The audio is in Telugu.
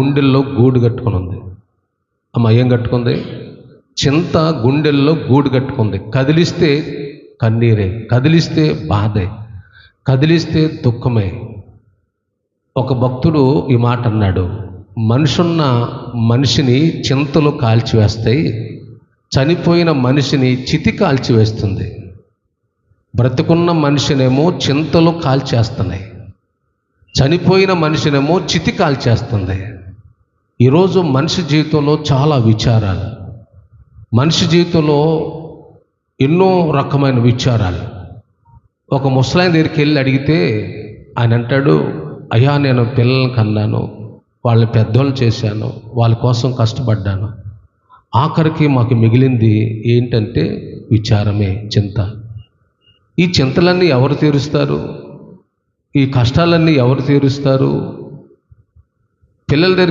గుండెల్లో గూడు కట్టుకుని ఉంది. అమ్మ ఏం కట్టుకుంది? చింత గుండెల్లో గూడు కట్టుకుంది. కదిలిస్తే కన్నీరే కదిలిస్తే బాధే కదిలిస్తే దుఃఖమే. ఒక భక్తుడు ఈ మాట అన్నాడు మనుషున్న మనిషిని చింతలు కాల్చివేస్తాయి చనిపోయిన మనిషిని చితి కాల్చివేస్తుంది. బ్రతికున్న మనిషినేమో చింతలు కాల్చేస్తున్నాయి చనిపోయిన మనిషినేమో చితి కాల్చేస్తుంది. ఈరోజు మనిషి జీవితంలో చాలా విచారాలు. మనిషి జీవితంలో ఎన్నో రకమైన విచారాలు. ఒక ముసలాయన దగ్గరికి వెళ్ళి అడిగితే ఆయన అంటాడు అయ్యా నేను పిల్లల్ని కన్నాను వాళ్ళని పెద్దోళ్ళు చేశాను వాళ్ళ కోసం కష్టపడ్డాను. ఆఖరికి మాకు మిగిలింది ఏంటంటే విచారమే చింత. ఈ చింతలన్నీ ఎవరు తీరుస్తారు? ఈ కష్టాలన్నీ ఎవరు తీరుస్తారు? పిల్లల దగ్గర